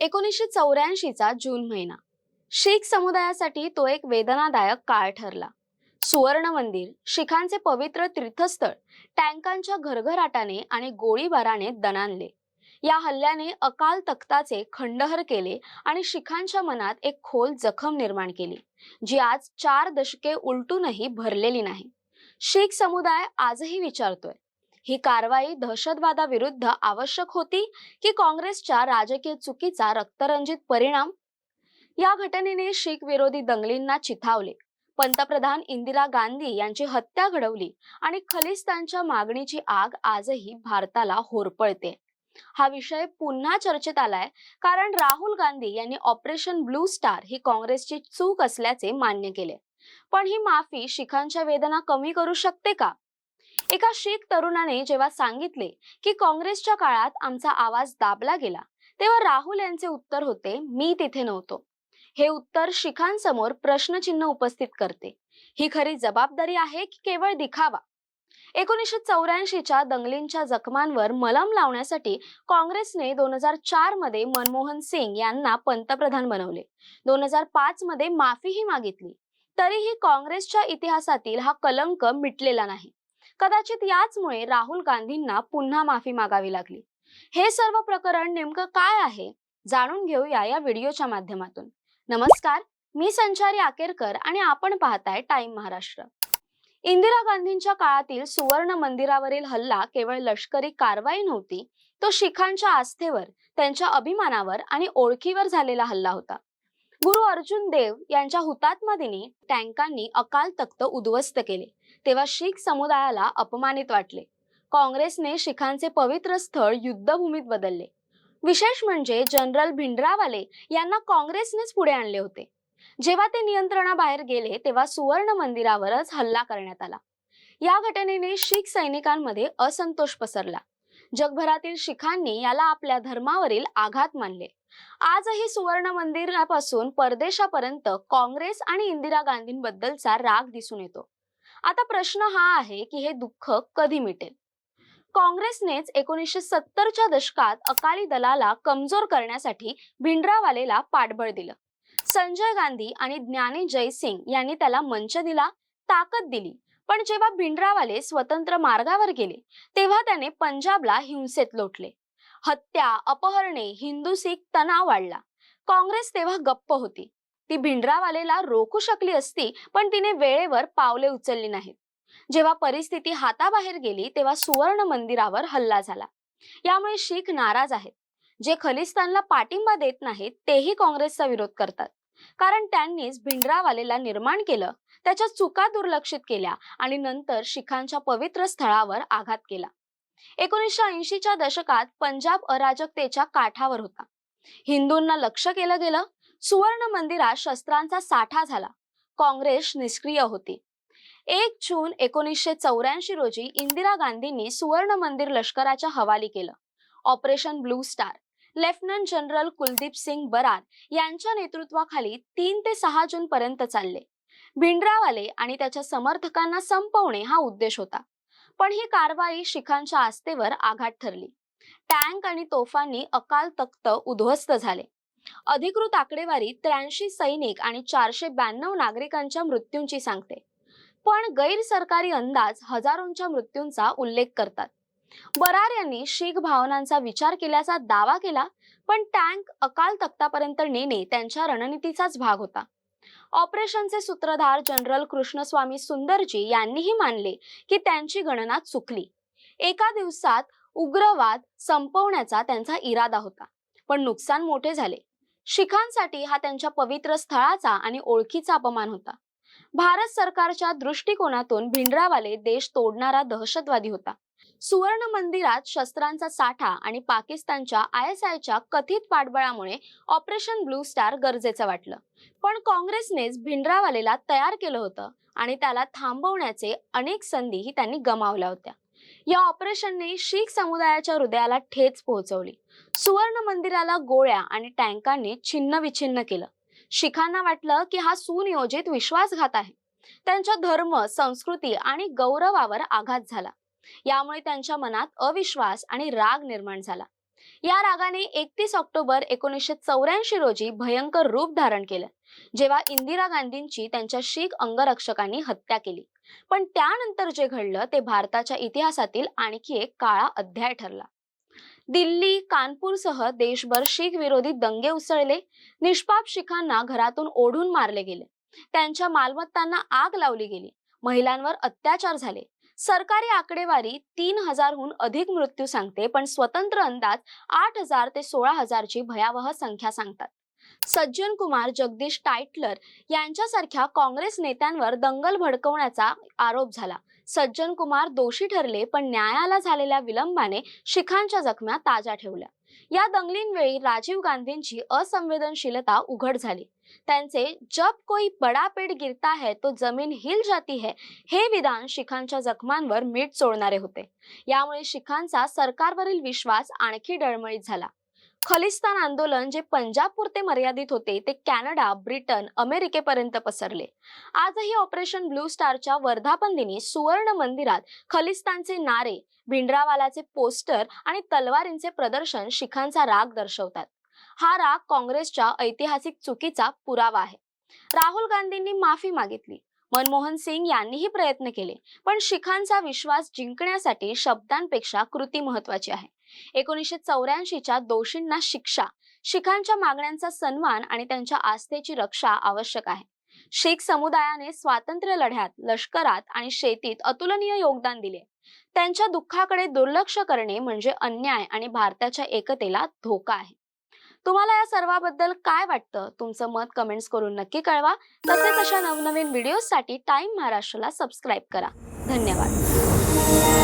एकोणीसशे चौऱ्याऐंशीचा जून महिना. शीख समुदायासाठी तो एक वेदनादायक काळ ठरला. सुवर्ण मंदिर शिखांचे पवित्र तीर्थस्थळ टँकांच्या घरघराटाने आणि गोळीबाराने दणानले या हल्ल्याने अकाल तख्ताचे खंडहर केले आणि शिखांच्या मनात एक खोल जखम निर्माण केली जी आज चार दशके उलटूनही भरलेली नाही. शीख समुदाय आजही विचारतोय ही कारवाई दहशतवादाविरुद्ध आवश्यक होती की काँग्रेसच्या राजकीय चुकीचा रक्तरंजित परिणाम? या घटनेने शीख विरोधी दंगलींना चिथावले. पंतप्रधान इंदिरा गांधी यांची हत्या घडवली आणि खलिस्तानच्या मागणीची आग आजही भारताला होरपळते. हा विषय पुन्हा चर्चेत आलाय कारण राहुल गांधी यांनी ऑपरेशन ब्लू स्टार ही काँग्रेसची चूक असल्याचे मान्य केले. पण ही माफी शिखांच्या वेदना कमी करू शकते का? एका शीख तरुणाने जेव्हा सांगितले की काँग्रेसच्या काळात आमचा आवाज दाबला गेला तेव्हा राहुल यांचे उत्तर होते मी तिथे नव्हतो. हे उत्तर शिखांसमोर प्रश्नचिन्ह उपस्थित करते. ही खरी जबाबदारी आहे की केवळ दिखावा? एकोणीसशे चौऱ्याऐंशीच्या दंगलींच्या जखमांवर मलम लावण्यासाठी काँग्रेसने दोन हजार चारमध्ये मनमोहन सिंग यांना पंतप्रधान बनवले. दोन हजार पाच मध्ये माफीही मागितली. तरीही काँग्रेसच्या इतिहासातील हा कलंक मिटलेला नाही. कदाचित याचमुळे राहुल गांधींना पुन्हा माफी मागावी लागली. हे सर्व प्रकरण नेमकं काय आहे? जाणून घेऊया या व्हिडिओच्या माध्यमातून. नमस्कार मी संचारी आकेरकर आणि आपण पाहताय टाइम महाराष्ट्र. इंदिरा गांधींच्या काळातील सुवर्ण मंदिरावरील हल्ला केवळ लष्करी कारवाई नव्हती तो शिखांच्या आस्थेवर त्यांच्या अभिमानावर आणि ओळखीवर झालेला हल्ला होता. गुरु अर्जुन देव यांच्या हुतात्मा दिनी टँकांनी अकाल तख्त उद्ध्वस्त केले. तेव्हा शीख समुदायाला अपमानित वाटले. काँग्रेसने शिखांचे पवित्र स्थळ युद्धभूमीत बदलले. विशेष म्हणजे जनरल भिंडरावाले यांना काँग्रेसनेच पुढे आणले होते. जेव्हा ते नियंत्रणाबाहेर गेले तेव्हा सुवर्ण मंदिरावरच हल्ला करण्यात आला. या घटनेने शीख सैनिकांमध्ये असंतोष पसरला. जगभरातील शिखांनी याला आपल्या धर्मावरील आघात मानले. आजही सुवर्ण मंदिरापासून परदेशापर्यंत काँग्रेस आणि इंदिरा गांधींबद्दलचा राग दिसून येतो. आता प्रश्न हा आहे की हे दुःख कधी मिटेल? काँग्रेसनेच एकोणीसशे सत्तरच्या दशकात अकाली दलाला कमजोर करण्यासाठी भिंडरावालेला पाठबळ दिलं. संजय गांधी आणि ज्ञानी जयसिंग यांनी त्याला मंच दिला ताकद दिली. पण जेव्हा भिंडरावाले स्वतंत्र मार्गावर गेले तेव्हा त्याने पंजाबला हिंसेत लोटले. हत्या अपहरणे हिंदू सिख तणाव वाढला. काँग्रेस तेव्हा गप्प होती. ती भिंडरावालेला रोखू शकली असती पण तिने वेळेवर पावले उचलली नाहीत. जेव्हा परिस्थिती हाताबाहेर गेली तेव्हा सुवर्ण मंदिरावर हल्ला झाला. यामुळे शीख नाराज आहेत. जे खलिस्तानला पाठिंबा देत नाहीत तेही काँग्रेसचा विरोध करतात. कारण त्यांनीच भिंडरावालेला निर्माण केलं त्याच्या चुका दुर्लक्षित केल्या आणि नंतर शिखांच्या पवित्र स्थळावर आघात केला. एकोणीसशे ऐंशीच्या दशकात पंजाब अराजकतेच्या काठावर होता. हिंदूंना लक्ष केलं गेलं सुवर्ण मंदिरात शस्त्रांचा साठा झाला. काँग्रेस निष्क्रिय होती. एक जून एकोणीसशे चौऱ्याऐंशी रोजी इंदिरा गांधींनी सुवर्ण मंदिर लष्कराच्या हवाली केलं. Operation blue star lieutenant general Kuldip Singh Brar यांच्या नेतृत्वाखाली तीन ते सहा जून पर्यंत चालले. भिंडरावाले आणि त्याच्या समर्थकांना संपवणे हा उद्देश होता. पण ही कारवाई शिखांच्या आस्थेवर आघात ठरली. टँक आणि तोफांनी अकाल तख्त उद्ध्वस्त झाले. अधिकृत आकडेवारी त्र्याऐंशी सैनिक आणि चारशे ब्याण्णव नागरिकांच्या मृत्यूंची सांगते. पण गैरसरकारी अंदाज हजारोंच्या मृत्यूंचा उल्लेख करतात. बरार यांनी शीख भावनांचा विचार केल्याचा दावा केला पण टँक अकाल तख्तापर्यंत नेणे त्यांच्या रणनीतीचाच भाग होता. ऑपरेशनचे सूत्रधार जनरल कृष्णस्वामी सुंदरजी यांनीही मानले की त्यांची गणना चुकली. एका दिवसात उग्रवाद संपवण्याचा त्यांचा इरादा होता पण नुकसान मोठे झाले. शिखांसाठी हा त्यांच्या पवित्र स्थळाचा आणि ओळखीचा अपमान होता. भारत सरकारच्या दृष्टिकोनातून भिंडरावाले देश तोडणारा दहशतवादी होता. सुवर्ण मंदिरात शस्त्रांचा साठा आणि पाकिस्तानच्या आय एस आयच्या कथित पाठबळामुळे ऑपरेशन ब्लू स्टार गरजेचं वाटलं. पण काँग्रेसनेच भिंडरावालेला तयार केलं होतं आणि त्याला थांबवण्याचे अनेक संधीही त्यांनी गमावल्या होत्या. या ऑपरेशनने शीख समुदायाच्या हृदयाला ठेच पोहोचवली. सुवर्ण मंदिराला गोळ्या आणि टँकांनी छिन्न विछिन्न केलं. शिखांना वाटलं की हा सुनियोजित विश्वासघात आहे. त्यांच्या धर्म संस्कृती आणि गौरवावर आघात झाला. यामुळे त्यांच्या मनात अविश्वास आणि राग निर्माण झाला. या रागाने एकतीस ऑक्टोबर एकोणीसशे चौऱ्याऐंशी रोजी भयंकर रूप धारण केलं. जेव्हा इंदिरा गांधींची त्यांच्या शीख अंगरक्षकांनी हत्या केली. पण त्यानंतर जे घडलं ते भारताच्या इतिहासातील आणखी एक काळा अध्याय ठरला. दिल्ली कानपूरसह देशभर शीख विरोधी दंगे उसळले. निष्पाप शिखांना घरातून ओढून मारले गेले. त्यांच्या मालमत्तांना आग लावली गेली. महिलांवर अत्याचार झाले. सरकारी आकडेवारी तीन हजारहून अधिक मृत्यू सांगते पण स्वतंत्र अंदाज आठ हजार ते सोळा हजारची भयावह संख्या सांगतात. सज्जन कुमार जगदीश टायटलर यांच्यासारख्या काँग्रेस नेत्यांवर दंगल भडकवण्याचा आरोप झाला. सज्जन कुमार दोषी ठरले पण न्यायाला झालेल्या विलंबाने शिखांच्या जखम्या ताज्या ठेवल्या. या दंगलींवेळी राजीव गांधींची असंवेदनशीलता उघड झाली. त्यांचे जब कोई बडा गिरता है तो जमीन हिल जाती है हे विधान शिखांच्या जखमांवर मीठ चोळणारे होते. यामुळे शिखांचा सरकारवरील विश्वास आणखी डळमळीत झाला. खलिस्तान आंदोलन जे पंजाब पुरते मर्यादित होते ते कॅनडा ब्रिटन अमेरिकेपर्यंत पसरले. आजही ऑपरेशन ब्लू स्टारच्या वर्धापन दिनी सुवर्ण मंदिरात खलिस्तानचे नारे भिंडरावालाचे पोस्टर आणि तलवारींचे प्रदर्शन शिखांचा राग दर्शवतात. हा राग काँग्रेसच्या ऐतिहासिक चुकीचा पुरावा आहे. राहुल गांधींनी माफी मागितली. मनमोहन सिंग यांनीही प्रयत्न केले. पण शिखांचा विश्वास जिंकण्यासाठी शब्दांपेक्षा कृती महत्वाची आहे. एकोणीसशे चौऱ्याऐंशीच्या दोषींना शिक्षा शिखांच्या मागण्यांचा सन्मान आणि त्यांच्या आस्थेची रक्षा आवश्यक आहे. शीख समुदायाने स्वातंत्र्य लढ्यात लष्करात आणि शेतीत अतुलनीय योगदान दिले. त्यांच्या दुःखाकडे दुर्लक्ष करणे म्हणजे अन्याय आणि भारताच्या एकतेला धोका आहे. तुम्हाला या सर्वाबद्दल काय वाटतं? तुमचं मत कमेंट्स करून नक्की कळवा. तसेच अशा नवनवीन व्हिडिओसाठी टाइम महाराष्ट्राला सबस्क्राईब करा. धन्यवाद.